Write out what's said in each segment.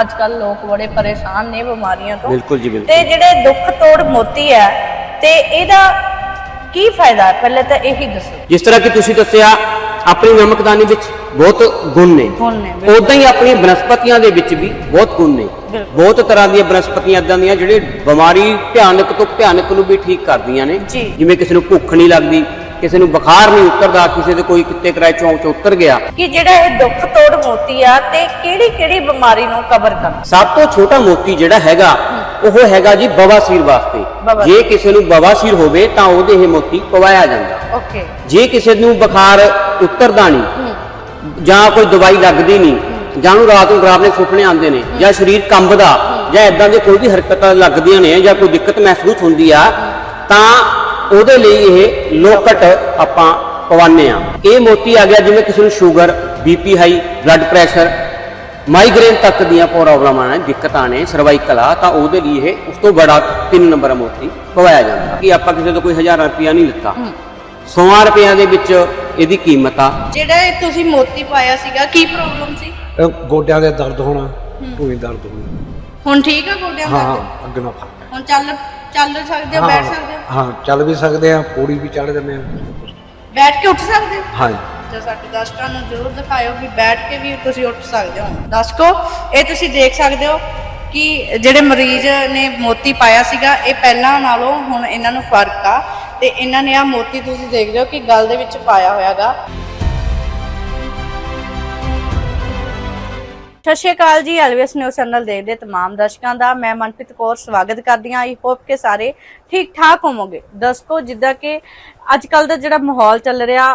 ਅੱਜ ਕੱਲ ਲੋਕ ਬੜੇ ਪਰੇਸ਼ਾਨ ਨੇ ਬਿਮਾਰੀਆਂ ਤੋਂ। ਬਿਲਕੁਲ ਜੀ ਬਿਲਕੁਲ। ਤੇ ਜਿਹੜੇ ਦੁੱਖ ਤੋੜ ਮੋਤੀ ਹੈ ਤੇ ਇਹਦਾ ਕੀ ਫਾਇਦਾ ਪਹਿਲੇ ਤਾਂ ਇਹੀ ਦੱਸੋ। ਜਿਸ ਤਰ੍ਹਾਂ ਕਿ ਤੁਸੀਂ ਦੱਸਿਆ ਆਪਣੀ ਨਮਕਦਾਨੀ ਵਿੱਚ ਬਹੁਤ ਗੁਣ ਨੇ। ਗੁਣ ਨੇ, ਬਿਲਕੁਲ। ਉਦਾਂ ਹੀ ਆਪਣੀਆਂ ਬਨਸਪਤੀਆਂ ਦੇ ਵਿੱਚ ਵੀ ਬਹੁਤ ਗੁਣ ਨੇ। ਬਿਲਕੁਲ। ਬਹੁਤ ਤਰ੍ਹਾਂ ਦੀਆਂ ਬਨਸਪਤੀਆਂ ਇਦਾਂ ਦੀਆਂ ਜਿਹੜੇ ਬਿਮਾਰੀ ਭਿਆਨਕ ਤੋਂ ਭਿਆਨਕ ਨੂੰ ਵੀ ਠੀਕ ਕਰਦੀਆਂ ਨੇ। ਜੀ। ਜਿਵੇਂ ਕਿਸੇ ਨੂੰ ਭੁੱਖ ਨਹੀਂ ਲੱਗਦੀ ਕਿਸੇ ਨੂੰ ਬੁਖਾਰ ਨਹੀਂ ਉਤਰਦਾ ਕਿਸੇ ਦੇ ਕੋਈ ਕਿਤੇ ਕਰਾਏ ਚੌਂਕ ਚ ਉਤਰ ਗਿਆ। ਕਿ ਜਿਹੜਾ ਇਹ ਦੁੱਖ ਤੋੜ ਮੋਤੀ ਆ ਤੇ ਕਿਹੜੀ ਕਿਹੜੀ ਬਿਮਾਰੀ ਨੂੰ ਕਵਰ ਕਰਦਾ ਸਭ ਤੋਂ ਛੋਟਾ ਮੋਤੀ ਜਿਹੜਾ ਹੈਗਾ ਉਹ ਹੈਗਾ ਜੀ ਬਵਾਸੀਰ ਵਾਸਤੇ। ਜੇ ਕਿਸੇ ਨੂੰ ਬਵਾਸੀਰ ਹੋਵੇ ਤਾਂ ਉਹਦੇ ਇਹ ਮੋਤੀ ਪਵਾਇਆ ਜਾਂਦਾ। ਓਕੇ। ਜੇ ਕਿਸੇ ਨੂੰ ਬੁਖਾਰ ਉਤਰਦਾ ਨਹੀਂ ਜਾਂ ਕੋਈ ਦਵਾਈ ਲੱਗਦੀ ਨਹੀਂ ਜਾਂ ਨੂੰ ਰਾਤ ਨੂੰ ਡਰਾਵਨੇ ਸੁਪਨੇ ਆਉਂਦੇ ਨੇ ਜਾਂ ਸਰੀਰ ਕੰਬਦਾ ਜਾਂ ਇਦਾਂ ਦੇ ਕੋਈ ਵੀ ਹਰਕਤਾਂ ਲੱਗਦੀਆਂ ਨੇ ਜਾਂ ਕੋਈ ਦਿੱਕਤ ਮਹਿਸੂਸ ਹੁੰਦੀ ਆ ਤਾਂ ਉਹਦੇ ਲਈ ਇਹ ਲੋਕਟ ਆਪਾਂ ਪਵਾਉਂਦੇ ਆ ਇਹ ਮੋਤੀ ਆ ਗਿਆ ਜਿਵੇਂ ਕਿਸੇ ਨੂੰ sugar BP high blood pressure migraine ਤੱਕ ਦੀਆਂ ਪ੍ਰੋਬਲਮਾਂ ਨੇ ਦਿੱਕਤਾਂ ਨੇ ਸਰਵਾਈਕਲ ਆ ਤਾਂ ਉਹਦੇ ਲਈ ਇਹ ਉਸ ਤੋਂ ਬੜਾ 3 ਨੰਬਰ ਮੋਤੀ ਪਵਾਇਆ ਜਾਂਦਾ। ਕਿ ਆਪਾਂ ਕਿਸੇ ਤੋਂ ਕੋਈ ਹਜ਼ਾਰਾਂ ਰੁਪਇਆ ਨਹੀਂ ਲਿੱਤਾ। 100 ਰੁਪਈਆਂ ਦੇ ਵਿੱਚ ਇਹਦੀ ਕੀਮਤ ਆ। ਜਿਹੜਾ ਇਹ ਤੁਸੀਂ ਮੋਤੀ ਪਾਇਆ ਸੀਗਾ ਕੀ ਪ੍ਰੋਬਲਮ ਸੀ? ਗੋਡਿਆਂ ਦੇ ਦਰਦ ਹੋਣਾ ਢੂਈ ਦਰਦ ਹੋਣੀ। ਹੁਣ ਠੀਕ ਆ ਗੋਡਿਆਂ ਦਾ ਹਾਂ ਅੱਗੇ ਨਾਲ ਫ਼ਰਕ ਹੈ। ਹੁਣ ਚੱਲ ਚੱਲ ਸਕਦੇ ਹੋ। ਬੈਠ ਸਕਦੇ ਹੋ? ਹਾਂ ਚੱਲ ਵੀ ਸਕਦੇ ਆ ਪੌੜੀ ਵੀ ਚੜ ਜਾਂਦੇ ਆ ਬੈਠ ਕੇ ਉੱਠ ਸਕਦੇ? ਹੋ ਹਾਂ ਜੀ। ਤੇ ਸਾਡੇ ਦਰਸ਼ਕਾਂ ਨੂੰ ਜ਼ਰੂਰ ਦਿਖਾਇਓ ਵੀ ਬੈਠ ਕੇ ਵੀ ਤੁਸੀਂ ਉੱਠ ਸਕਦੇ ਹੋ। ਦਰਸ਼ਕੋ ਇਹ ਤੁਸੀਂ ਦੇਖ ਸਕਦੇ ਹੋ ਕਿ ਜਿਹੜੇ ਮਰੀਜ਼ ਨੇ ਮੋਤੀ ਪਾਇਆ ਸੀਗਾ ਇਹ ਪਹਿਲਾਂ ਨਾਲੋਂ ਹੁਣ ਇਹਨਾਂ ਨੂੰ ਫ਼ਰਕ ਆ। ਤੇ ਇਹਨਾਂ ਨੇ ਆ ਮੋਤੀ ਤੁਸੀਂ ਦੇਖ ਰਹੇ ਹੋ ਕਿ ਗਲ ਦੇ ਵਿੱਚ ਪਾਇਆ ਹੋਇਆਗਾ। ਸਤਿ ਸ਼੍ਰੀ ਅਕਾਲ ਜੀ ਐਲਵੀਐਸ ਨਿਊਜ਼ ਚੈਨਲ ਦੇਖਦੇ ਤਮਾਮ ਦਰਸ਼ਕਾਂ ਦਾ। ਮੈਂ ਮਨਪ੍ਰੀਤ ਕੌਰ ਸਵਾਗਤ ਕਰਦੀ ਹਾਂ। ਆਈ ਹੋਪ ਕਿ ਸਾਰੇ ਠੀਕ ਠਾਕ ਹੋਵੋਗੇ। ਦਰਸ਼ਕੋ ਜਿੱਦਾਂ ਕਿ ਅੱਜ ਕੱਲ ਦਾ ਜਿਹੜਾ ਮਾਹੌਲ ਚੱਲ ਰਿਹਾ,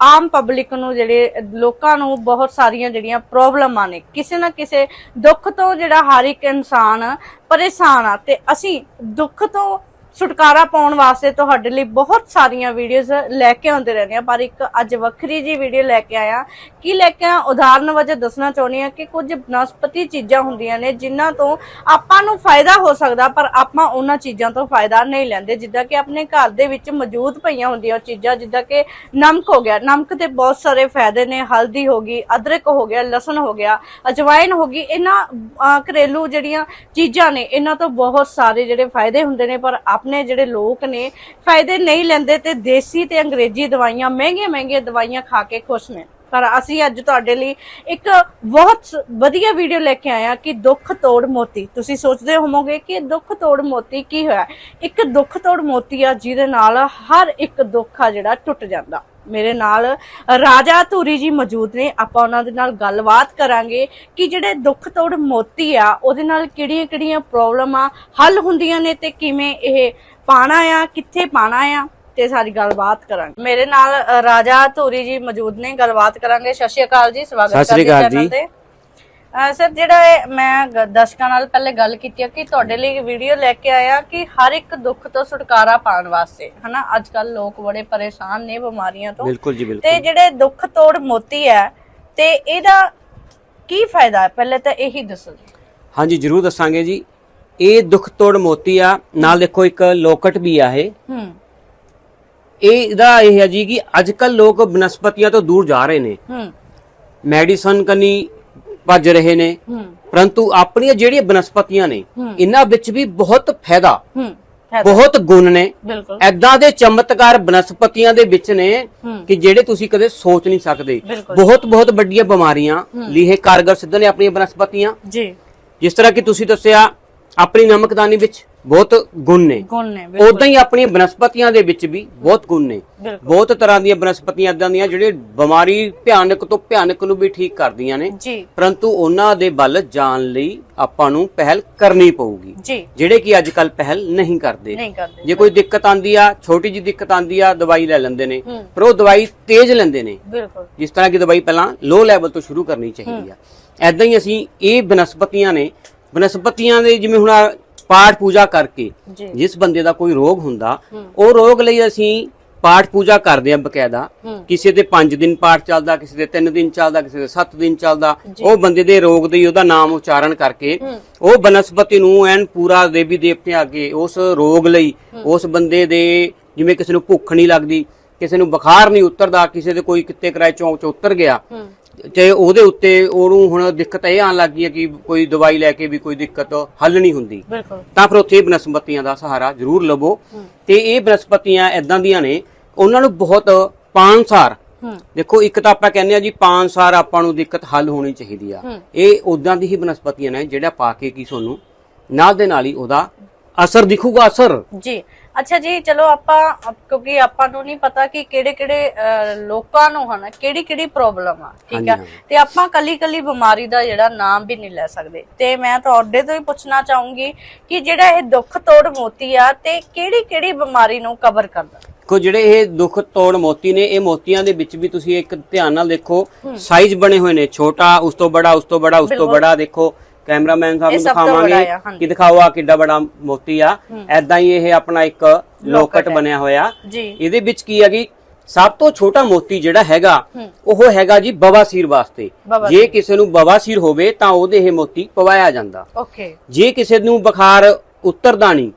ਆਮ ਪਬਲਿਕ ਨੂੰ ਜਿਹੜੇ ਲੋਕਾਂ ਨੂੰ ਬਹੁਤ ਸਾਰੀਆਂ ਜਿਹੜੀਆਂ ਪ੍ਰੋਬਲਮਾਂ ਨੇ, ਕਿਸੇ ਨਾ ਕਿਸੇ ਦੁੱਖ ਤੋਂ ਜਿਹੜਾ ਹਰ ਇੱਕ ਇਨਸਾਨ ਪਰੇਸ਼ਾਨ ਆ ਤੇ ਅਸੀਂ ਦੁੱਖ ਤੋਂ ਛੁਟਕਾਰਾ ਪਾਉਣ ਵਾਸਤੇ ਤੁਹਾਡੇ ਲਈ ਬਹੁਤ ਸਾਰੀਆਂ ਵੀਡੀਓਜ਼ ਲੈ ਕੇ ਆਉਂਦੇ ਰਹਿੰਦੇ ਆ, ਪਰ ਇੱਕ ਅੱਜ ਵੱਖਰੀ ਜੀ ਵੀਡੀਓ ਲੈ ਕੇ ਆਇਆ। ਕੀ ਲੈ ਕੇ ਆਇਆ? ਉਦਾਹਰਨ ਵਜੋਂ ਦੱਸਣਾ ਚਾਹੁੰਦੀ ਆ ਕਿ ਕੁਝ ਬਨਸਪਤੀ ਚੀਜ਼ਾਂ ਹੁੰਦੀਆਂ ਨੇ ਜਿਨ੍ਹਾਂ ਤੋਂ ਆਪਾਂ ਨੂੰ ਫਾਇਦਾ ਹੋ ਸਕਦਾ, ਪਰ ਆਪਾਂ ਉਹਨਾਂ ਚੀਜ਼ਾਂ ਤੋਂ ਫਾਇਦਾ ਨਹੀਂ ਲੈਂਦੇ। ਜਿੱਦਾਂ ਕਿ ਆਪਣੇ ਘਰ ਦੇ ਵਿੱਚ ਮੌਜੂਦ ਪਈਆਂ ਹੁੰਦੀਆਂ ਉਹ ਚੀਜ਼ਾਂ, ਜਿੱਦਾਂ ਕਿ ਨਮਕ ਹੋ ਗਿਆ। ਨਮਕ ਦੇ ਬਹੁਤ ਸਾਰੇ ਫਾਇਦੇ ਨੇ। ਹਲਦੀ ਹੋ ਗਈ, ਅਦਰਕ ਹੋ ਗਿਆ, ਲਸਣ ਹੋ ਗਿਆ, ਅਜਵਾਇਨ ਹੋ ਗਈ। ਇਹਨਾਂ ਘਰੇਲੂ ਜਿਹੜੀਆਂ ਚੀਜ਼ਾਂ ਨੇ, ਇਹਨਾਂ ਤੋਂ ਬਹੁਤ ਸਾਰੇ ਜਿਹੜੇ ਫਾਇਦੇ ਹੁੰਦੇ ਨੇ, ਪਰ ਆਪ ਆਪਣੇ ਜਿਹੜੇ ਲੋਕ ਨੇ, ਫਾਇਦੇ ਨਹੀਂ ਲੈਂਦੇ ਤੇ ਦੇਸੀ ਤੇ ਅੰਗਰੇਜ਼ੀ ਦਵਾਈਆਂ, ਮਹਿੰਗੀਆਂ ਮਹਿੰਗੀਆਂ ਦਵਾਈਆਂ ਖਾ ਕੇ ਖੁਸ਼ ਨੇ। ਪਰ ਅਸੀਂ ਅੱਜ ਤੁਹਾਡੇ ਲਈ ਇੱਕ ਬਹੁਤ ਵਧੀਆ ਵੀਡੀਓ ਲੈ ਕੇ ਆਏ ਹਾਂ ਕਿ ਦੁੱਖ ਤੋੜ ਮੋਤੀ। ਤੁਸੀਂ ਸੋਚਦੇ ਹੋਵੋਗੇ ਕਿ ਦੁੱਖ ਤੋੜ ਮੋਤੀ ਕੀ ਹੋਇਆ? ਇੱਕ ਦੁੱਖ ਤੋੜ ਮੋਤੀ ਆ, ਜਿਹਦੇ ਨਾਲ ਹਰ ਇੱਕ ਦੁੱਖ ਆ ਜਿਹੜਾ ਟੁੱਟ ਜਾਂਦਾ। ਮੇਰੇ ਨਾਲ ਰਾਜਾ ਧੂਰੀ ਜੀ ਮੌਜੂਦ ਨੇ। ਆਪਾਂ ਉਹਨਾਂ ਦੇ ਨਾਲ ਗੱਲਬਾਤ ਕਰਾਂਗੇ ਕਿ ਜਿਹੜੇ ਦੁੱਖ ਤੋੜ ਮੋਤੀ ਆ ਉਹਦੇ ਨਾਲ ਕਿਹੜੀਆਂ-ਕਿਹੜੀਆਂ ਪ੍ਰੋਬਲਮਾਂ ਹੱਲ ਹੁੰਦੀਆਂ ਨੇ ਤੇ ਕਿਵੇਂ ਇਹ ਪਾਣਾ ਆ ਕਿੱਥੇ ਪਾਣਾ ਆ ਤੇ ਸਾਰੀ ਗੱਲਬਾਤ ਕਰਾਂਗੇ। ਮੇਰੇ ਨਾਲ ਰਾਜਾ ਧੂਰੀ ਜੀ ਮੌਜੂਦ ਨੇ। ਗੱਲਬਾਤ ਕਰਾਂਗੇ। ਸਤਿ ਸ਼੍ਰੀ ਅਕਾਲ ਜੀ। ਸਵਾਗਤ channel ਜੀ। ਤੇ। ਅ, ਸਰ ਜਿਹੜਾ ਇਹ ਮੈਂ ਗ- ਦਰਸ਼ਕਾਂ ਨਾਲ ਪਹਿਲੇ ਗੱਲ ਕੀਤੀ ਆ ਕਿ ਤੁਹਾਡੇ ਲਈ ਵੀਡੀਓ ਲੈ ਕੇ ਆਇਆ ਕਿ ਹਰ ਇੱਕ ਦੁੱਖ ਤੋਂ ਛੁਟਕਾਰਾ ਪਾਉਣ ਵਾਸਤੇ ਹਨਾ? ਅੱਜ ਕੱਲ ਲੋਕ ਬੜੇ ਪਰੇਸ਼ਾਨ ਨੇ ਬਿਮਾਰੀਆਂ ਤੋਂ। ਬਿਲਕੁਲ ਜੀ ਤੇ ਬਿਲਕੁਲ ਜਿਹੜੇ ਦੁੱਖ ਤੋੜ ਮੋਤੀ ਹੈ ਤੇ ਇਹਦਾ ਕੀ ਫਾਇਦਾ ਹੈ? ਪਹਿਲੇ ਤਾਂ ਇਹੀ ਦੱਸੋ ਜੀ। ਹਾਂਜੀ ਜਰੂਰ ਦੱਸਾਂਗੇ ਜੀ। ਇਹ ਦੁੱਖ ਤੋੜ ਮੋਤੀ ਆ ਨਾਲ ਦੇਖੋ ਇੱਕ ਲੋਕਟ ਵੀ ਆ ਇਹ। ਹੂੰ। ਇਹ ਇਹਦਾ ਇਹ ਹੈ ਜੀ ਕਿ ਅੱਜ ਕੱਲ ਲੋਕ ਬਨਸਪਤੀਆਂ ਤੋਂ ਦੂਰ ਜਾ ਰਹੇ ਨੇ। ਹੂੰ। ਮੈਡੀਸਨ ਕਨੀ ਭੱਜ ਰਹੇ ਨੇ। ਪਰੰਤੂ ਆਪਣੀਆਂ ਜਿਹੜੀਆਂ ਬਨਸਪਤੀਆਂ ਨੇ। ਇਹਨਾਂ ਵਿੱਚ ਵੀ ਬਹੁਤ ਫਾਇਦਾ। ਬਹੁਤ ਗੁਣ ਨੇ। ਐਦਾਂ ਦੇ ਚਮਤਕਾਰ ਬਨਸਪਤੀਆਂ ਦੇ ਵਿੱਚ ਨੇ। ਕਿ ਜਿਹੜੇ ਤੁਸੀਂ ਕਦੇ ਸੋਚ ਨਹੀਂ ਸਕਦੇ। ਬਹੁਤ ਬਹੁਤ ਵੱਡੀਆਂ ਬਿਮਾਰੀਆਂ। ਲਈ ਇਹ ਕਾਰਗਰ ਸਿੱਧ ਨੇ ਆਪਣੀਆਂ ਬਨਸਪਤੀਆਂ। ਜੀ। ਜਿਸ ਤਰ੍ਹਾਂ ਕਿ ਤੁਸੀਂ ਦੱਸਿਆ ਆਪਣੀ ਨਮਕਦਾਨੀ ਵਿੱਚ। ਬਹੁਤ ਗੁਣ ਨੇ। ਗੁਣ ਨੇ ਬਿਲਕੁਲ। ਉਦਾਂ ਹੀ ਆਪਣੀਆਂ ਬਨਸਪਤੀਆਂ ਦੇ ਵਿੱਚ ਵੀ ਬਹੁਤ ਗੁਣ ਨੇ। ਬਿਲਕੁਲ। ਬਹੁਤ ਤਰ੍ਹਾਂ ਦੀਆਂ ਬਨਸਪਤੀਆਂ ਇਦਾਂ ਦੀਆਂ ਜਿਹੜੇ ਬਿਮਾਰੀ ਭਿਆਨਕ ਤੋਂ ਭਿਆਨਕ ਨੂੰ ਵੀ ਠੀਕ ਕਰਦੀਆਂ ਨੇ। ਜੀ। ਪਰੰਤੂ ਉਹਨਾਂ ਦੇ ਵੱਲ ਜਾਣ ਲਈ ਆਪਾਂ ਨੂੰ ਪਹਿਲ ਕਰਨੀ ਪਊਗੀ। ਜੀ। ਜਿਹੜੇ ਕਿ ਅੱਜ ਕੱਲ ਪਹਿਲ ਨਹੀਂ ਕਰਦੇ। ਨਹੀਂ ਕਰਦੇ ਜੇ ਕੋਈ ਦਿੱਕਤ ਆਂਦੀ ਆ ਛੋਟੀ ਜੀ ਦਿੱਕਤ ਆਂਦੀ ਆ ਦਵਾਈ ਲੈ ਲੈਂਦੇ ਨੇ। ਹੂੰ। ਪਰ ਉਹ ਦਵਾਈ ਤੇਜ਼ ਲੈਂਦੇ ਨੇ। ਬਿਲਕੁਲ। ਜਿਸ ਤਰ੍ਹਾਂ ਕਿ ਦਵਾਈ ਪਹਿਲਾਂ ਲੋ ਲੈਵਲ ਤੋਂ ਸ਼ੁਰੂ ਕਰਨੀ ਚਾਹੀਦੀ ਆ। ਐਦਾਂ ਹੀ ਅਸੀਂ ਇਹ ਬਨਸਪਤੀਆਂ ਨੇ। ਬਨਸਪਤੀਆਂ ਦੇ ਜਿਵੇਂ ਹੁਣ ਪਾਠ ਪੂਜਾ ਕਰਕੇ ਜਿਸ ਬੰਦੇ ਦਾ ਕੋਈ ਰੋਗ ਹੁੰਦਾ ਉਹ ਰੋਗ ਲਈ ਅਸੀਂ ਪਾਠ ਪੂਜਾ ਕਰਦੇ ਆ ਬਕਾਇਦਾ। ਕਿਸੇ ਦੇ 5 ਦਿਨ ਪਾਠ ਚੱਲਦਾ ਕਿਸੇ ਦੇ 3 ਦਿਨ ਚੱਲਦਾ ਕਿਸੇ ਦੇ 7 ਦਿਨ ਚੱਲਦਾ ਉਹ ਬੰਦੇ ਦੇ ਰੋਗ ਦੀ ਉਹਦਾ ਨਾਮ ਉਚਾਰਨ ਕਰਕੇ ਉਹ ਬਨਸਪਤੀ ਨੂੰ ਐਨ ਪੂਰਾ ਦੇਵੀ ਦੇਵਤਿਆਂ ਅੱਗੇ ਉਸ ਰੋਗ ਲਈ ਉਸ ਬੰਦੇ ਦੇ ਜਿਵੇਂ ਕਿਸੇ ਨੂੰ ਭੁੱਖ ਨਹੀਂ ਲੱਗਦੀ ਕਿਸੇ ਨੂੰ ਬੁਖਾਰ ਨਹੀਂ ਉਤਰਦਾ ਕਿਸੇ ਦੇ ਕੋਈ ਕਿਤੇ ਕਰਾਏ ਚੌਂਕ ਚ ਉਤਰ ਗਿਆ ਤੇ ਉਹਦੇ ਉੱਤੇ ਉਹਨੂੰ ਹੁਣ ਦਿੱਕਤ ਇਹ ਆਉਣ ਲੱਗ ਹੈ ਕਿ ਕੋਈ ਦਵਾਈ ਲੈ ਕੇ ਵੀ ਕੋਈ ਦਿੱਕਤ ਹੱਲ ਨਹੀਂ ਹੁੰਦੀ। ਬਿਲਕੁਲ। ਤਾਂ ਫਿਰ ਉੱਥੇ ਬਨਸਪਤੀਆਂ ਦਾ ਸਹਾਰਾ ਜ਼ਰੂਰ ਲਵੋ। ਤੇ ਇਹ ਬਨਸਪਤੀਆਂ ਐਦਾਂ ਦੀਆਂ ਨੇ ਉਹਨਾਂ ਨੂੰ ਬਹੁਤ ਪਾਨਸਾਰ ਹੂੰ। ਦੇਖੋ ਇੱਕ ਤਾਂ ਆਪਾਂ ਕਹਿੰਦੇ ਆ ਜੀ ਪਾਨਸਾਰ ਆਪਾਂ ਨੂੰ ਦਿੱਕਤ ਹੱਲ ਹੋਣੀ ਚਾਹੀਦੀ ਆ। ਇਹ ਉਦਾਂ ਦੀ ਹੀ ਬਨਸਪਤੀਆਂ ਨੇ ਜਿਹੜਾ ਪਾ ਕੇ ਕੀ ਤੁਹਾਨੂੰ ਨਾਲ ਦੇ ਨਾਲ ਹੀ ਉਹਦਾ ਅਸਰ ਦਿਖੂਗਾ ਅਸਰ। ਜੀ ਅੱਛਾ ਜੀ ਚਲੋ ਆਪਾਂ ਕਿਉਂਕਿ ਆਪਾਂ ਨੂੰ ਨਹੀਂ ਪਤਾ ਕਿ ਕਿਹੜੇ ਕਿਹੜੇ ਲੋਕਾਂ ਨੂੰ ਹਨ ਕਿਹੜੀ ਕਿਹੜੀ ਪ੍ਰੋਬਲਮ ਆ ਠੀਕ ਆ। ਤੇ ਆਪਾਂ ਕੱਲੀ ਕੱਲੀ ਬਿਮਾਰੀ ਦਾ ਜਿਹੜਾ ਨਾਮ ਵੀ ਨਹੀਂ ਲੈ ਸਕਦੇ। ਤੇ ਮੈਂ ਤੁਹਾਡੇ ਤੋਂ ਹੀ ਪੁੱਛਣਾ ਚਾਹੂੰਗੀ ਕਿ ਜਿਹੜਾ ਇਹ ਦੁੱਖ ਤੋੜ ਮੋਤੀ ਆ ਤੇ ਕਿਹੜੀ ਕਿਹੜੀ ਬਿਮਾਰੀ ਨੂੰ ਕਵਰ ਕਰਦਾ? ਕੋ ਜਿਹੜੇ ਇਹ ਦੁੱਖ ਤੋੜ ਮੋਤੀ ਨੇ ਇਹ ਮੋਤੀਆਂ ਦੇ ਵਿੱਚ ਵੀ ਤੁਸੀਂ ਇੱਕ ਧਿਆਨ ਨਾਲ ਦੇਖੋ ਸਾਈਜ਼ ਬਣੇ ਹੋਏ ਨੇ ਛੋਟਾ ਉਸ ਤੋਂ ਬੜਾ ਉਸ ਤੋਂ ਬੜਾ ਉਸ ਤੋਂ ਬੜਾ ਦੇਖੋ। ਕੈਮਰਾਮੈਨ ਸਾਹਿਬ ਨੂੰ ਦਿਖਾਵਾਂਗੇ। ਕਿ ਦਿਖਾਓ ਆ ਕਿੱਡਾ ਬੜਾ ਮੋਤੀ ਆ। ਐਦਾਂ ਹੀ ਇਹ ਆਪਣਾ ਇੱਕ ਲੋਕਟ। ਬਣਿਆ ਹੋਇਆ। ਜੀ। ਇਹਦੇ ਵਿੱਚ ਕੀ ਹੈ ਕਿ ਸਭ ਤੋਂ ਛੋਟਾ ਮੋਤੀ ਜਿਹੜਾ ਹੈਗਾ ਉਹ ਹੈਗਾ ਜੀ ਬਵਾਸੀਰ ਵਾਸਤੇ। ਜੇ ਕਿਸੇ ਨੂੰ ਬਵਾਸੀਰ ਹੋਵੇ ਤਾਂ ਉਹਦੇ ਇਹ ਮੋਤੀ ਪਵਾਇਆ ਜਾਂਦਾ। ਓਕੇ। ਜੇ ਕਿਸੇ ਨੂੰ ਬੁਖਾਰ ਉਤਰਦਾ ਨਹੀਂ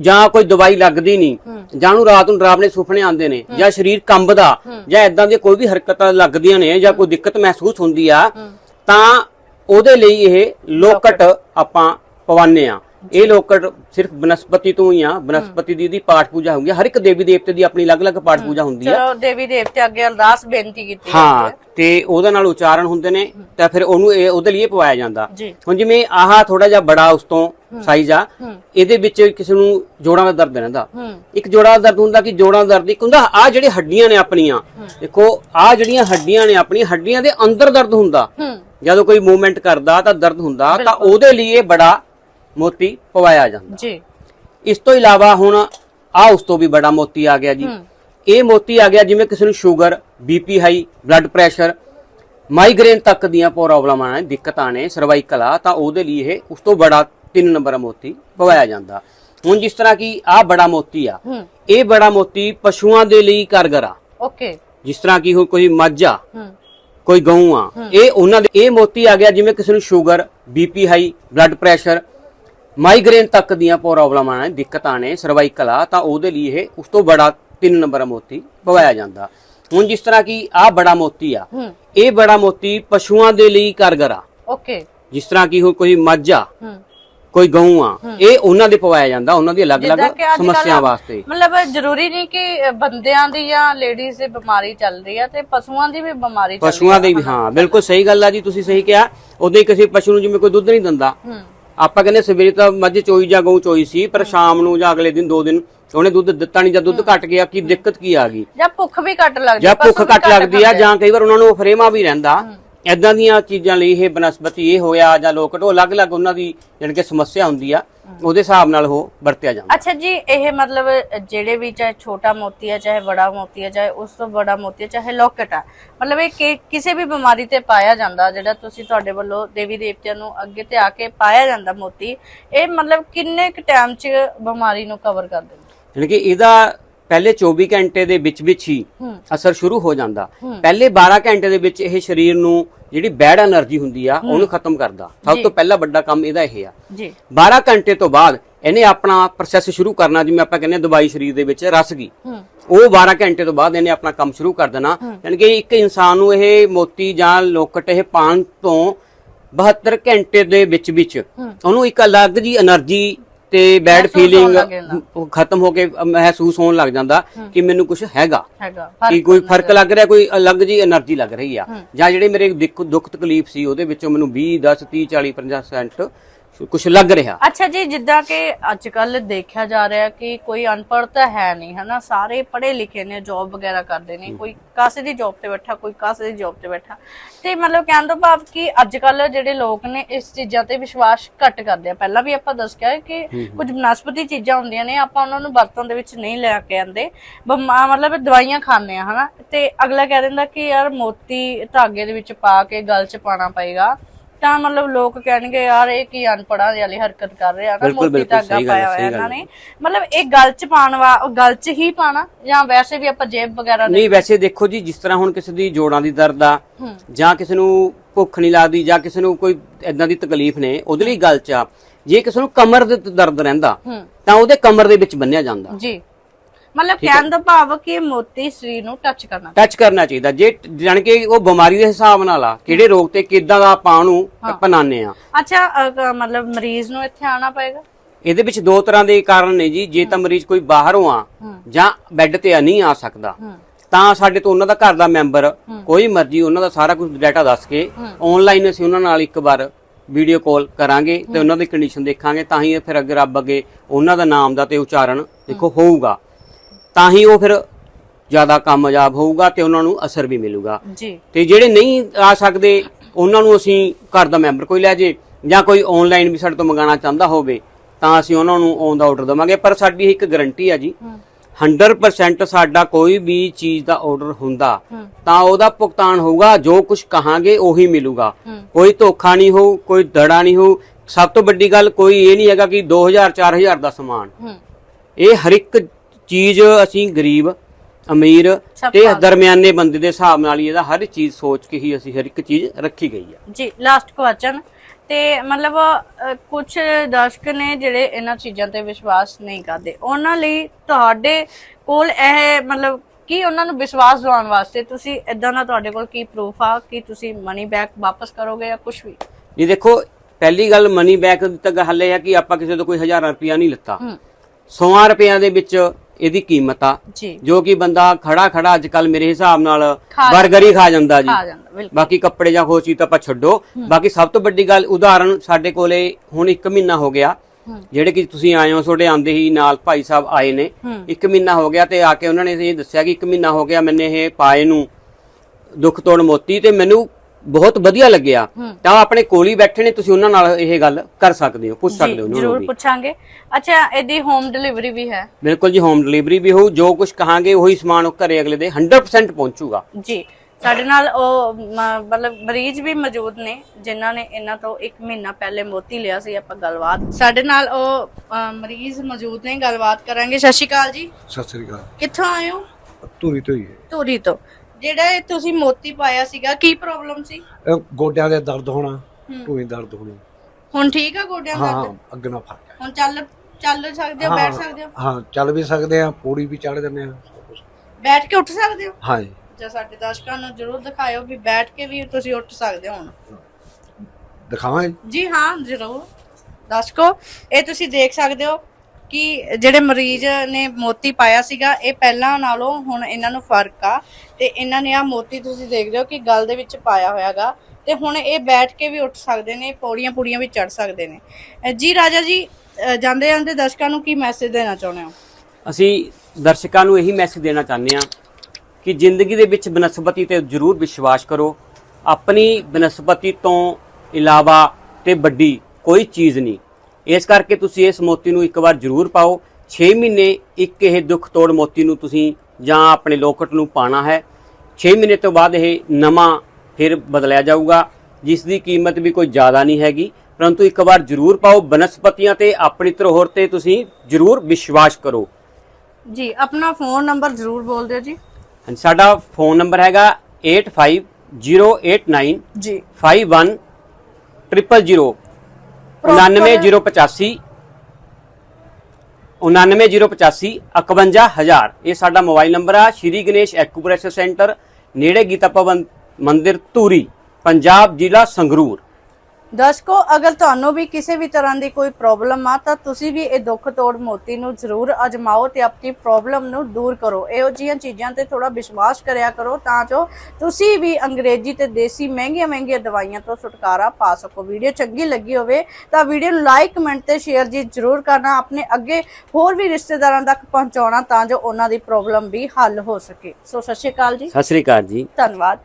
ਜਾਂ ਕੋਈ ਦਵਾਈ ਲੱਗਦੀ ਨਹੀਂ ਜਾਂ ਨੂੰ ਰਾਤ ਨੂੰ ਡਰਾਵਨੇ ਸੁਪਨੇ ਆਉਂਦੇ ਨੇ ਜਾਂ ਸਰੀਰ ਕੰਬਦਾ ਜਾਂ ਇਦਾਂ ਦੀਆਂ ਕੋਈ ਵੀ ਹਰਕਤਾਂ ਲੱਗਦੀਆਂ ਨੇ ਜਾਂ ਕੋਈ ਦਿੱਕਤ ਮਹਿਸੂਸ ਹੁੰਦੀ ਆ ਤਾਂ ਉਹਦੇ ਲਈ ਇਹ ਲੋਕਟ ਆਪਾਂ ਪਵਾਉਂਦੇ ਆ ਇਹ ਲੋਕਟ ਸਿਰਫ ਬਨਸਪਤੀ ਤੋਂ ਹੀ ਆ। ਬਨਸਪਤੀ ਦੀ ਦੀ ਪਾਠ ਪੂਜਾ ਹੁੰਦੀ ਆ। ਹਰ ਇੱਕ ਦੇਵੀ ਦੇਵਤੇ ਦੀ ਆਪਣੀ ਅਲੱਗ-ਅਲੱਗ ਪਾਠ ਪੂਜਾ ਹੁੰਦੀ ਆ। ਚਲੋ ਦੇਵੀ ਦੇਵਤੇ ਅੱਗੇ ਅਰਦਾਸ ਬੇਨਤੀ ਕੀਤੀ ਹਾਂ ਤੇ ਉਹਦੇ ਨਾਲ ਉਚਾਰਨ ਹੁੰਦੇ ਨੇ ਤਾਂ ਫਿਰ ਉਹਨੂੰ ਇਹ ਉਹਦੇ ਲਈ ਪਵਾਇਆ ਜਾਂਦਾ। ਹੁਣ ਜਿਵੇਂ ਆਹ ਥੋੜਾ ਜਿਹਾ ਬੜਾ ਉਸ ਤੋਂ ਸਾਈਜ਼ ਆ ਇਹਦੇ ਵਿੱਚ ਕਿਸੇ ਨੂੰ ਜੋੜਾਂ ਦਾ ਦਰਦ ਰਹਿੰਦਾ ਹੂੰ ਇੱਕ ਜੋੜਾਂ ਦਾ ਦਰਦ ਹੁੰਦਾ ਕਿ ਜੋੜਾਂ ਦਾ ਦਰਦ ਇੱਕ ਹੁੰਦਾ ਆ ਜਿਹੜੇ ਹੱਡੀਆਂ ਨੇ ਆਪਣੀਆਂ ਦੇਖੋ ਆ ਜਿਹੜੀਆਂ ਹੱਡੀਆਂ ਨੇ ਆਪਣੀਆਂ ਹੱਡੀਆਂ ਦੇ ਅੰਦਰ ਦਰਦ ਹੁੰਦਾ। ਹੂੰ ਜਦੋਂ ਕੋਈ ਮੂਵਮੈਂਟ ਕਰਦਾ ਤਾਂ ਦਰਦ ਹੁੰਦਾ ਤਾਂ ਉਹਦੇ ਲਈ ਇਹ ਬੜਾ ਮੋਤੀ ਪਵਾਇਆ ਜਾਂਦਾ। ਜੀ। ਇਸ ਤੋਂ ਇਲਾਵਾ ਹੁਣ ਆ ਉਸ ਤੋਂ ਵੀ ਬੜਾ ਮੋਤੀ ਆ ਗਿਆ ਜੀ। ਇਹ ਮੋਤੀ ਆ ਗਿਆ ਜਿਵੇਂ ਕਿਸੇ ਨੂੰ sugar BP high blood pressure migraine ਤੱਕ ਦੀਆਂ ਪ੍ਰੋਬਲਮਾਂ ਨੇ ਦਿੱਕਤਾਂ ਨੇ ਸਰਵਾਈਕਲ ਆ ਤਾਂ ਉਹਦੇ ਲਈ ਇਹ ਉਸ ਤੋਂ ਬੜਾ 3 ਨੰਬਰ ਮੋਤੀ ਪਵਾਇਆ ਜਾਂਦਾ। ਹੁਣ ਜਿਸ ਤਰ੍ਹਾਂ ਕਿ ਆ ਬੜਾ ਮੋਤੀ ਆ ਇਹ ਬੜਾ ਮੋਤੀ ਪਸ਼ੂਆਂ ਦੇ ਲਈ ਕਾਰਗਰ ਆ। ਓਕੇ। ਜਿਸ ਤਰ੍ਹਾਂ ਕਿ ਹੁਣ ਕੋਈ ਮੱਝ ਆ ਕੋਈ ਗਊ ਆ। ਇਹ ਉਹਨਾਂ ਦੇ ਇਹ ਮੋਤੀ ਆ ਗਿਆ ਜਿਵੇਂ ਕਿਸੇ ਨੂੰ sugar BP high blood pressure migraine ਤੱਕ ਦੀਆਂ ਪ੍ਰੋਬਲਮਾਂ ਨੇ ਦਿੱਕਤਾਂ ਨੇ ਸਰਵਾਈਕਲ ਆ ਤਾਂ ਉਹਦੇ ਲਈ ਇਹ ਉਸ ਤੋਂ ਬੜਾ 3 ਨੰਬਰ ਮੋਤੀ ਪਵਾਇਆ ਜਾਂਦਾ। ਹੁਣ ਜਿਸ ਤਰ੍ਹਾਂ ਕਿ ਆ ਬੜਾ ਮੋਤੀ ਆ ਇਹ ਬੜਾ ਮੋਤੀ ਪਸ਼ੂਆਂ ਦੇ ਲਈ ਕਾਰਗਰ ਆ। ਓਕੇ। ਜਿਸ ਤਰ੍ਹਾਂ ਕਿ ਕੋਈ ਮੱਝ ਆ ਕੋਈ ਗਊ ਆ ਇਹ ਉਹਨਾਂ ਦੇ ਪਵਾਇਆ ਜਾਂਦਾ ਉਹਨਾਂ ਦੀ ਅਲੱਗ-ਅਲੱਗ ਜਿੱਦਾਂ ਕਿ ਸਮੱਸਿਆ ਵਾਸਤੇ। ਮਤਲਬ ਜ਼ਰੂਰੀ ਨਹੀਂ ਕਿ ਬੰਦਿਆਂ ਦੀ ਜਾਂ ਲੇਡੀਜ਼ ਦੀ ਬਿਮਾਰੀ ਚੱਲ ਰਹੀ ਆ ਤੇ ਪਸ਼ੂਆਂ ਦੀ ਵੀ ਬਿਮਾਰੀ ਚੱਲ ਰਹੀ ਪਸ਼ੂਆਂ ਦੇ ਵੀ ਹਾਂ ਬਿਲਕੁਲ ਸਹੀ ਗੱਲ ਆ ਜੀ ਤੁਸੀਂ ਸਹੀ ਕਿਹਾ। ਉਦੋਂ ਹੀ ਕਿਸੇ ਪਸ਼ੂ ਨੂੰ ਜਿਵੇਂ ਕੋਈ ਦੁੱਧ ਨਹੀਂ ਦਿੰਦਾ। ਹੂੰ। ਆਪਾਂ ਕਹਿੰਦੇ ਸਵੇਰੇ ਤਾਂ ਮੱਝ ਚੋਈ ਜਾਂ ਗਊ ਚੋਈ ਸੀ ਪਰ ਸ਼ਾਮ ਨੂੰ ਜਾਂ ਅਗਲੇ ਦਿਨ ਦੋ ਦਿਨ ਉਹਨੇ ਦੁੱਧ ਦਿੱਤਾ ਨਹੀਂ ਜਾਂ ਦੁੱਧ ਘਟ ਗਿਆ ਕੀ ਦਿੱਕਤ ਕੀ ਆ ਗਈ? ਜਾਂ ਭੁੱਖ ਵੀ ਘੱਟ ਲੱਗਦੀ ਜਾਂ ਭੁੱਖ ਪਸ਼ੂ ਵੀ ਘੱਟ ਲੱਗਦੀ ਆ ਜਾਂ ਕਈ ਵਾਰ ਉਹਨਾਂ ਨੂੰ ਫਰੇਮਾ ਵੀ ਰਹਿੰਦਾ। ਐਦਾਂ ਦੀਆਂ ਚੀਜ਼ਾਂ ਲਈ ਇਹ ਬਨਸਪਤੀ ਇਹ ਹੋਇਆ ਜਾਂ ਲੋਕਟ ਉਹ ਅਲੱਗ-ਅਲੱਗ ਉਹਨਾਂ ਦੀ ਜਾਣੀ ਕਿ ਸਮੱਸਿਆ ਹੁੰਦੀ ਆ ਉਹਦੇ ਹਿਸਾਬ ਨਾਲ ਉਹ ਵਰਤਿਆ ਜਾਂਦਾ। ਅੱਛਾ ਜੀ ਇਹ ਮਤਲਬ ਜਿਹੜੇ ਵੀ ਚਾਹੇ ਛੋਟਾ ਮੋਤੀ ਹੈ ਚਾਹੇ ਬੜਾ ਮੋਤੀ ਹੈ ਚਾਹੇ ਉਸ ਤੋਂ ਬੜਾ ਮੋਤੀ ਚਾਹੇ ਲੋਕਟ ਆ ਮਤਲਬ ਇਹ ਕਿਸੇ ਵੀ ਬਿਮਾਰੀ ਤੇ ਪਾਇਆ ਜਾਂਦਾ ਜਿਹੜਾ ਤੁਸੀਂ ਤੁਹਾਡੇ ਵੱਲੋਂ ਦੇਵੀ ਦੇਵਤਿਆਂ ਨੂੰ ਅੱਗੇ ਤੇ ਆ ਕੇ ਪਾਇਆ ਜਾਂਦਾ ਮੋਤੀ ਇਹ ਮਤਲਬ ਕਿੰਨੇ ਕੁ ਟਾਈਮ 'ਚ ਬਿਮਾਰੀ ਨੂੰ ਕਵਰ ਕਰ ਦਿੰਦਾ? ਜਾਣੀ ਕਿ ਇਹਦਾ ਪਹਿਲੇ 24 ਘੰਟੇ ਦੇ ਵਿੱਚ ਵਿੱਚ ਹੀ ਅਸਰ ਸ਼ੁਰੂ ਹੋ ਜਾਂਦਾ। ਪਹਿਲੇ 12 ਘੰਟੇ ਦੇ ਵਿੱਚ ਇਹ ਸਰੀਰ ਨੂੰ ਜਿਹੜੀ ਬੈਡ એનર્ਜੀ ਹੁੰਦੀ ਆ ਉਹਨੂੰ ਖਤਮ ਕਰਦਾ। ਸਭ ਤੋਂ ਪਹਿਲਾ ਵੱਡਾ ਕੰਮ ਇਹਦਾ ਇਹ ਆ। ਜੀ। 12 ਘੰਟੇ ਤੋਂ ਬਾਅਦ ਇਹਨੇ ਆਪਣਾ ਪ੍ਰੋਸੈਸ ਸ਼ੁਰੂ ਕਰਨਾ ਜਿਵੇਂ ਆਪਾਂ ਕਹਿੰਦੇ ਦਵਾਈ ਸਰੀਰ ਦੇ ਵਿੱਚ ਰਸ ਗਈ। ਉਹ 12 ਘੰਟੇ ਤੋਂ ਬਾਅਦ ਇਹਨੇ ਆਪਣਾ ਕੰਮ ਸ਼ੁਰੂ ਕਰ ਦੇਣਾ। ਯਾਨੀ ਕਿ ਇੱਕ ਇਨਸਾਨ ਨੂੰ ਇਹ ਮੋਤੀ ਜਾਂ ਲੋਕਟ ਇਹ ਪਾਣ ਤੋਂ 72 ਘੰਟੇ ਦੇ ਵਿੱਚ ਵਿੱਚ ਉਹਨੂੰ ਇੱਕ ਅਲੱਗ ਜੀ એનર્ਜੀ ਤੇ ਬੈਡ ਫੀਲਿੰਗ ਖਤਮ ਹੋ ਕੇ ਮਹਿਸੂਸ ਹੋਣ ਲੱਗ ਜਾਂਦਾ ਕਿ ਮੈਨੂੰ ਕੁਝ ਹੈਗਾ। ਕਿ ਕੋਈ ਫ਼ਰਕ ਲੱਗ ਰਿਹਾ ਕੋਈ ਅਲੱਗ ਜੀ એનર્ਜੀ ਲੱਗ ਰਹੀ ਆ। ਜਾਂ ਜਿਹੜੇ ਮੇਰੇ ਦੁੱਖ- ਦੁੱਖ ਤਕਲੀਫ ਸੀ ਉਹਦੇ ਵਿੱਚੋਂ ਮੈਨੂੰ 20 10 30 40 50% ਕੁਝ ਲੱਗ ਰਿਹਾ। ਅੱਛਾ ਜੀ ਜਿੱਦਾਂ ਕਿ ਅੱਜ ਕੱਲ ਦੇਖਿਆ ਜਾ ਰਿਹਾ ਕਿ ਕੋਈ ਅਨਪੜ੍ਹ ਤਾਂ ਹੈ ਨਹੀਂ ਹਨਾ? ਸਾਰੇ ਪੜ੍ਹੇ ਲਿਖੇ ਨੇ ਜੌਬ ਵਗੈਰਾ ਕਰਦੇ ਨੇ। ਕੋਈ ਕਾਸੇ ਦੀ ਜੌਬ ਤੇ ਬੈਠਾ ਕੋਈ ਕਾਸੇ ਦੀ ਜੌਬ ਤੇ ਬੈਠਾ। ਤੇ ਮਤਲਬ ਕਹਿਣ ਤੋਂ ਭਾਵ ਕਿ ਅੱਜ ਕੱਲ ਜਿਹੜੇ ਲੋਕ ਨੇ ਇਸ ਚੀਜ਼ਾਂ ਤੇ ਵਿਸ਼ਵਾਸ ਘੱਟ ਕਰਦੇ ਆ। ਪਹਿਲਾਂ ਵੀ ਆਪਾਂ ਦੱਸਿਆ ਕਿ ਕੁਝ ਬਨਸਪਤੀ ਚੀਜ਼ਾਂ ਹੁੰਦੀਆਂ ਨੇ ਆਪਾਂ ਉਹਨਾਂ ਨੂੰ ਵਰਤੋਂ ਦੇ ਵਿੱਚ ਨਹੀਂ ਲੈ ਕੇ ਆਂਦੇ। ਮਤਲਬ ਦਵਾਈਆਂ ਖਾਂਦੇ ਆ ਹਨਾ? ਤੇ ਅਗਲਾ ਕਹਿ ਦਿੰਦਾ ਕਿ ਯਾਰ ਮੋਤੀ ਧਾਗੇ ਦੇ ਵਿੱਚ ਪਾ ਕੇ ਗਲ 'ਚ ਪਾਣਾ ਪਏਗਾ। ਤਾਂ ਮਤਲਬ ਲੋਕ ਕਹਿਣਗੇ ਯਾਰ ਇਹ ਕੀ ਅਨਪੜਾਂ ਵਾਲੀ ਹਰਕਤ ਕਰ ਰਹੇ? ਨਾ ਮੋਤੀ ਧਾਗਾ ਪਾਇਆ ਹੋਇਆ ਇਹਨਾਂ ਨੇ। ਮਤਲਬ ਇਹ ਗਲ 'ਚ ਪਾਣ ਵਾ ਗਲ 'ਚ ਹੀ ਪਾਣਾ ਜਾਂ ਵੈਸੇ ਵੀ ਆਪਾਂ ਜੇਬ ਵਗੈਰਾ ਨਹੀਂ ਵੈਸੇ ਦੇਖੋ ਜੀ ਜਿਸ ਤਰ੍ਹਾਂ ਹੁਣ ਕਿਸੇ ਦੀ ਜੋੜਾਂ ਦੀ ਦਰਦ ਆ। ਜਾਂ ਕਿਸੇ ਨੂੰ ਭੁੱਖ ਨਹੀਂ ਲੱਗਦੀ ਜਾਂ ਕਿਸੇ ਨੂੰ ਕੋਈ ਐਦਾਂ ਦੀ ਤਕਲੀਫ ਨੇ ਉਹਦੇ ਲਈ ਗੱਲ ਚ ਆ। ਜੇ ਕਿਸੇ ਨੂੰ ਕਮਰ ਦੇ ਦਰਦ ਰਹਿੰਦਾ ਤਾਂ ਉਹਦੇ ਕਮਰ ਦੇ ਵਿੱਚ ਬੰਨਿਆ ਜਾਂਦਾ। ਜੀ। ਮਤਲਬ ਕਹਿਣ ਦਾ ਭਾਵ ਕਿ ਮੋਤੀ ਸਰੀਰ ਨੂੰ ਟੱਚ ਕਰਨਾ ਟੱਚ ਕਰਨਾ ਚਾਹੀਦਾ। ਜੇ ਜਾਣ ਕੇ ਉਹ ਬਿਮਾਰੀ ਦੇ ਹਿਸਾਬ ਨਾਲ ਆ ਕਿਹੜੇ ਰੋਗ ਤੇ ਕਿਦਾਂ ਦਾ ਆਪਾਂ ਉਹਨੂੰ ਅਪਣਾਉਂਦੇ ਆ। ਅੱਛਾ ਅ, ਮਤਲਬ ਮਰੀਜ਼ ਨੂੰ ਇੱਥੇ ਆਉਣਾ ਪਏਗਾ? ਇਹਦੇ ਵਿੱਚ ਦੋ ਤਰ੍ਹਾਂ ਦੇ ਕਾਰਨ ਨੇ ਜੀ। ਜੇ ਤਾਂ ਮਰੀਜ਼ ਕੋਈ ਬਾਹਰੋਂ ਆ ਜਾਂ ਬੈੱਡ ਤੇ ਆ ਨਹੀਂ ਆ ਸਕਦਾ। ਤਾਂ ਸਾਡੇ ਤੋਂ ਉਹਨਾਂ ਦਾ ਘਰ ਦਾ ਮੈਂਬਰ ਕੋਈ ਮਰਜ਼ੀ ਉਹਨਾਂ ਦਾ ਸਾਰਾ ਕੁਝ ਡਾਟਾ ਦੱਸ ਕੇ ਆਨਲਾਈਨ ਅਸੀਂ ਉਹਨਾਂ ਨਾਲ ਇੱਕ ਵਾਰ ਵੀਡੀਓ ਕਾਲ ਕਰਾਂਗੇ ਤੇ ਉਹਨਾਂ ਦੀ ਕੰਡੀਸ਼ਨ ਦੇਖਾਂਗੇ ਤਾਂ ਹੀ ਇਹ ਫਿਰ ਅੱਗੇ ਰੱਬ ਅੱਗੇ ਉਹਨਾਂ ਦਾ ਨਾਮ ਦਾ ਤੇ ਉਚਾਰਨ ਦੇਖੋ ਹੋਊਗਾ। ਤਾਂ ਹੀ ਉਹ ਫਿਰ ਜ਼ਿਆਦਾ ਕਾਮਯਾਬ ਹੋਊਗਾ ਤੇ ਉਹਨਾਂ ਨੂੰ ਅਸਰ ਵੀ ਮਿਲੂਗਾ। ਜੀ। ਤੇ ਜਿਹੜੇ ਨਹੀਂ ਆ ਸਕਦੇ ਉਹਨਾਂ ਨੂੰ ਅਸੀਂ ਘਰ ਦਾ ਮੈਂਬਰ ਕੋਈ ਲੈ ਜੇ ਜਾਂ ਕੋਈ ਆਨਲਾਈਨ ਵੀ ਸਾਡੇ ਤੋਂ ਮੰਗਾਉਣਾ ਚਾਹੁੰਦਾ ਹੋਵੇ ਤਾਂ ਅਸੀਂ ਉਹਨਾਂ ਨੂੰ ਔਨ ਦਾ ਆਰਡਰ ਦਵਾਂਗੇ। ਪਰ ਸਾਡੀ ਇੱਕ ਗਾਰੰਟੀ ਆ ਜੀ 100% ਸਾਡਾ ਕੋਈ ਵੀ ਚੀਜ਼ ਦਾ ਆਰਡਰ ਹੁੰਦਾ ਤਾਂ ਉਹਦਾ ਭੁਗਤਾਨ ਹੋਊਗਾ ਜੋ ਕੁਝ ਕਹਾਂਗੇ ਉਹੀ ਮਿਲੂਗਾ। ਕੋਈ ਧੋਖਾ ਨਹੀਂ ਹੋਊ ਕੋਈ ਦੜਾ ਨਹੀਂ ਹੋਊ। ਸਭ ਤੋਂ ਵੱਡੀ ਗੱਲ ਕੋਈ ਇਹ ਨਹੀਂ ਹੈਗਾ ਕਿ 2000 4000 ਦਾ ਸਮਾਨ। ਇਹ ਹਰ ਇੱਕ ਚੀਜ਼ ਅਸੀਂ ਗਰੀਬ ਅਮੀਰ ਤੇ ਦਰਮਿਆਨੇ ਬੰਦੇ ਦੇ ਹਿਸਾਬ ਨਾਲ ਹੀ ਇਹਦਾ ਹਰ ਚੀਜ਼ ਸੋਚ ਕੇ ਹੀ ਅਸੀਂ ਹਰ ਇੱਕ ਚੀਜ਼ ਰੱਖੀ ਗਈ ਆ। ਜੀ ਲਾਸਟ ਕੁਐਸਚਨ ਤੇ ਮਤਲਬ ਕੁਝ ਦਰਸ਼ਕ ਨੇ ਜਿਹੜੇ ਇਹਨਾਂ ਚੀਜ਼ਾਂ ਤੇ ਵਿਸ਼ਵਾਸ ਨਹੀਂ ਕਰਦੇ ਉਹਨਾਂ ਲਈ ਤੁਹਾਡੇ ਕੋਲ ਇਹ ਮਤਲਬ ਕੀ ਉਹਨਾਂ ਨੂੰ ਵਿਸ਼ਵਾਸ ਦਿਵਾਉਣ ਵਾਸਤੇ ਤੁਸੀਂ ਇਦਾਂ ਦਾ ਤੁਹਾਡੇ ਕੋਲ ਕੀ ਪ੍ਰੂਫ ਆ ਕਿ ਤੁਸੀਂ ਮਨੀ ਬੈਕ ਵਾਪਸ ਕਰੋਗੇ ਜਾਂ ਕੁਝ ਵੀ? ਜੀ ਦੇਖੋ ਪਹਿਲੀ ਗੱਲ ਮਨੀ ਬੈਕ ਦੀ ਤਾਂ ਗੱਲ ਇਹ ਹੈ ਕਿ ਆਪਾਂ ਕਿਸੇ ਤੋਂ ਕੋਈ ਹਜ਼ਾਰਾਂ ਰੁਪਇਆ ਨਹੀਂ ਲਿੱਤਾ। ਹੂੰ। 100 ਰੁਪਇਆਂ ਦੇ ਵਿੱਚ ਇਹਦੀ ਕੀਮਤ ਆ। ਜੀ। ਜੋ ਕਿ ਬੰਦਾ ਖੜਾ ਖੜਾ ਅੱਜ ਕੱਲ ਮੇਰੇ ਹਿਸਾਬ ਨਾਲ 버ਗਰ ਹੀ ਖਾ ਜਾਂਦਾ ਜੀ। ਆ ਜਾਂਦਾ ਬਿਲਕੁਲ। ਬਾਕੀ ਕੱਪੜੇ ਜਾਂ ਹੋਰ ਚੀਜ਼ ਤਾਂ ਆਪਾਂ ਛੱਡੋ। ਬਾਕੀ ਸਭ ਤੋਂ ਵੱਡੀ ਗੱਲ ਉਦਾਹਰਨ ਸਾਡੇ ਕੋਲੇ ਹੁਣ 1 ਮਹੀਨਾ ਹੋ ਗਿਆ। ਜਿਹੜੇ ਕਿ ਤੁਸੀਂ ਆਏ ਹੋ ਤੁਹਾਡੇ ਆਂਦੇ ਹੀ ਨਾਲ ਭਾਈ ਸਾਹਿਬ ਆਏ ਨੇ। ਹੂੰ। 1 ਮਹੀਨਾ ਹੋ ਗਿਆ ਤੇ ਆ ਕੇ ਉਹਨਾਂ ਨੇ ਇਹ ਦੱਸਿਆ ਕਿ 1 ਮਹੀਨਾ ਹੋ ਗਿਆ ਮੈਨੇ ਇਹ ਪਾਏ ਨੂੰ ਦੁੱਖ ਤੋੜ ਮੋਤੀ ਤੇ ਮੈਨੂੰ ਬਹੁਤ ਵਧੀਆ ਲੱਗਿਆ। ਤਾਂ ਆਪਣੇ ਕੋਲ ਹੀ ਬੈਠੇ ਨੇ ਤੁਸੀਂ ਉਹਨਾਂ ਨਾਲ ਇਹ ਗੱਲ ਕਰ ਸਕਦੇ ਹੋ ਪੁੱਛ ਸਕਦੇ ਹੋ ਉਹਨਾਂ ਨੂੰ ਜਰੂਰ ਪੁੱਛਾਂਗੇ। ਅੱਛਾ ਇਹਦੀ ਹੋਮ ਡਿਲੀਵਰੀ ਵੀ ਹੈ। ਬਿਲਕੁਲ ਜੀ ਹੋਮ ਡਿਲੀਵਰੀ ਵੀ ਹੋਊ ਜੋ ਕੁਝ ਕਹਾਂਗੇ ਉਹੀ ਸਮਾਨ ਉਹ ਘਰੇ ਅਗਲੇ ਦੇ 100% ਪਹੁੰਚੂਗਾ। ਜੀ ਸਾਡੇ ਨਾਲ ਉਹ ਮਤਲਬ ਮਰੀਜ਼ ਵੀ ਮੌਜੂਦ ਨੇ ਜਿਨ੍ਹਾਂ ਨੇ ਇਹਨਾਂ ਤੋਂ 1 ਮਹੀਨਾ ਪਹਿਲੇ ਮੋਤੀ ਲਿਆ ਸੀ ਆਪਾਂ ਗੱਲਬਾਤ। ਸਾਡੇ ਨਾਲ ਉਹ ਮਰੀਜ਼ ਮੌਜੂਦ ਨੇ ਗੱਲਬਾਤ ਕਰਾਂਗੇ। ਸਤਿ ਸ਼੍ਰੀ ਅਕਾਲ ਜੀ। ਸਤਿ ਸ੍ਰੀ ਅਕਾਲ। ਕਿੱਥੋਂ ਆਏ ਹੋ? ਧੂਰੀ ਤੋਂ ਹੀ ਹੈ। ਧੂਰੀ ਤੋਂ। ਜਿਹੜਾ ਇਹ ਤੁਸੀਂ ਮੋਤੀ ਪਾਇਆ ਸੀਗਾ ਕੀ ਪ੍ਰੋਬਲਮ ਸੀ? ਗੋਡਿਆਂ ਦੇ ਦਰਦ ਹੋਣਾ ਢੂਈ ਦਰਦ ਹੋਣੀ। ਹੁਣ ਠੀਕ ਆ ਗੋਡਿਆਂ ਦਾ? ਹਾਂ? ਅੱਗੇ ਨਾਲ ਫ਼ਰਕ ਹੈ। ਹੁਣ ਚੱਲ ਚੱਲ ਸਕਦੇ ਹੋ ਬੈਠ ਸਕਦੇ ਹੋ? ਹਾਂ ਚੱਲ ਵੀ ਸਕਦੇ ਆ ਪੌੜੀ ਵੀ ਚੜ ਜਾਂਦੇ ਆ। ਬੈਠ ਕੇ ਉੱਠ ਸਕਦੇ ਹੋ? ਹਾਂ ਜੀ। ਜਾਂ ਸਾਡੇ ਦਰਸ਼ਕਾਂ ਨੂੰ ਜਰੂਰ ਦਿਖਾਇਓ ਵੀ ਬੈਠ ਕੇ ਵੀ ਤੁਸੀਂ ਉੱਠ ਸਕਦੇ ਹੋ ਹੁਣ। ਦਿਖਾਵਾਂ? ਜੀ ਹਾਂ ਜ਼ਰੂਰ। ਦਰਸ਼ਕੋ ਇਹ ਤੁਸੀਂ ਦੇਖ ਸਕਦੇ ਹੋ ਕਿ ਜਿਹੜੇ ਮਰੀਜ਼ ਨੇ ਮੋਤੀ ਪਾਇਆ ਸੀਗਾ, ਇਹ ਪਹਿਲਾਂ ਨਾਲੋਂ ਹੁਣ ਇਹਨਾਂ ਨੂੰ ਫ਼ਰਕ ਆ। ਤੇ ਇਹਨਾਂ ਨੇ ਆ ਮੋਤੀ ਤੁਸੀਂ ਦੇਖਦੇ ਹੋ ਕਿ ਗਲ ਦੇ ਵਿੱਚ ਪਾਇਆ ਹੋਇਆਗਾ ਤੇ ਹੁਣ ਇਹ ਬੈਠ ਕੇ ਵੀ ਉੱਠ ਸਕਦੇ ਨੇ, ਪੌੜੀਆਂ ਪੂੜੀਆਂ ਵੀ ਚੜ ਸਕਦੇ ਨੇ। ਜੀ ਰਾਜਾ ਜੀ ਜਾਂਦੇ ਜਾਂਦੇ ਦਰਸ਼ਕਾਂ ਨੂੰ ਕੀ ਮੈਸੇਜ ਦੇਣਾ ਚਾਹੁੰਦੇ ਹੋ? ਅਸੀਂ ਦਰਸ਼ਕਾਂ ਨੂੰ ਇਹੀ ਮੈਸੇਜ ਦੇਣਾ ਚਾਹੁੰਦੇ ਹਾਂ ਕਿ ਜ਼ਿੰਦਗੀ ਦੇ ਵਿੱਚ ਬਨਸਪਤੀ ਤੇ ਜ਼ਰੂਰ ਵਿਸ਼ਵਾਸ ਕਰੋ। ਆਪਣੀ ਬਨਸਪਤੀ ਤੋਂ ਇਲਾਵਾ ਤੇ ਵੱਡੀ ਕੋਈ ਚੀਜ਼ ਨਹੀਂ। ਇਸ ਕਰਕੇ ਤੁਸੀਂ ਇਸ ਮੋਤੀ ਨੂੰ ਇੱਕ ਵਾਰ ਜ਼ਰੂਰ ਪਾਓ। 6 ਮਹੀਨੇ ਇੱਕ ਇਹ ਦੁੱਖ ਤੋੜ ਮੋਤੀ ਨੂੰ ਤੁਸੀਂ ਜਾਂ ਆਪਣੇ ਲੋਕਟ ਨੂੰ ਪਾਣਾ ਹੈ। 6 ਮਹੀਨੇ ਤੋਂ ਬਾਅਦ ਇਹ ਨਵਾਂ ਫਿਰ ਬਦਲਿਆ ਜਾਊਗਾ ਜਿਸ ਦੀ ਕੀਮਤ ਵੀ ਕੋਈ ਜ਼ਿਆਦਾ ਨਹੀਂ ਹੈਗੀ। ਪਰੰਤੂ ਇੱਕ ਵਾਰ ਜ਼ਰੂਰ ਪਾਓ ਬਨਸਪਤੀਆਂ ਤੇ ਆਪਣੀ ਧਰੋਹਰ ਤੇ ਤੁਸੀਂ ਜ਼ਰੂਰ ਵਿਸ਼ਵਾਸ ਕਰੋ। ਜੀ ਆਪਣਾ ਫੋਨ ਨੰਬਰ ਜ਼ਰੂਰ ਬੋਲ ਦਿਓ ਜੀ। ਸਾਡਾ ਫੋਨ ਨੰਬਰ ਹੈਗਾ 850895 ਜੀ। 51000 99085 99085 51000 ਇਹ ਸਾਡਾ ਮੋਬਾਈਲ ਨੰਬਰ ਆ। ਸ਼੍ਰੀ ਗਣੇਸ਼ ਐਕੂਪ੍ਰੈਸ਼ਰ ਸੈਂਟਰ, ਨੇੜੇ ਗੀਤਾ ਭਵਨ ਮੰਦਿਰ ਧੂਰੀ, ਪੰਜਾਬ ਜ਼ਿਲ੍ਹਾ ਸੰਗਰੂਰ। ਦਰਸ਼ਕੋ ਅਗਰ ਤੁਹਾਨੂੰ ਵੀ ਕਿਸੇ ਵੀ ਤਰ੍ਹਾਂ ਦੀ ਕੋਈ ਪ੍ਰੋਬਲਮ ਆ ਤਾਂ ਤੁਸੀਂ ਵੀ ਇਹ ਦੁੱਖ ਤੋੜ ਮੋਤੀ ਨੂੰ ਜ਼ਰੂਰ ਅਜਮਾਓ ਤੇ ਆਪਣੀ ਪ੍ਰੋਬਲਮ ਨੂੰ ਦੂਰ ਕਰੋ। ਇਹੋ ਜਿਹੀਆਂ ਚੀਜ਼ਾਂ ਤੇ ਥੋੜਾ ਵਿਸ਼ਵਾਸ ਕਰਿਆ ਕਰੋ ਤਾਂ ਜੋ ਤੁਸੀਂ ਵੀ ਅੰਗਰੇਜ਼ੀ ਤੇ ਦੇਸੀ ਮਹਿੰਗੀਆਂ ਮਹਿੰਗੀਆਂ ਦਵਾਈਆਂ ਤੋਂ ਛੁਟਕਾਰਾ ਪਾ ਸਕੋ। ਵੀਡੀਓ ਚੰਗੀ ਲੱਗੀ ਹੋਵੇ ਤਾਂ ਵੀਡੀਓ ਨੂੰ ਲਾਈਕ ਕਮੈਂਟ ਤੇ ਸ਼ੇਅਰ ਜੀ ਜ਼ਰੂਰ ਕਰਨਾ ਆਪਣੇ ਅੱਗੇ ਹੋਰ ਵੀ ਰਿਸ਼ਤੇਦਾਰਾਂ ਤੱਕ ਪਹੁੰਚਾਉਣਾ ਤਾਂ ਜੋ ਉਹਨਾਂ ਦੀ ਪ੍ਰੋਬਲਮ ਵੀ ਹੱਲ ਹੋ ਸਕੇ। ਸੋ ਸਤਿ ਸ਼੍ਰੀ ਅਕਾਲ ਜੀ। ਸਤਿ ਸ੍ਰੀ ਅਕਾਲ ਜੀ। ਧੰਨਵਾਦ।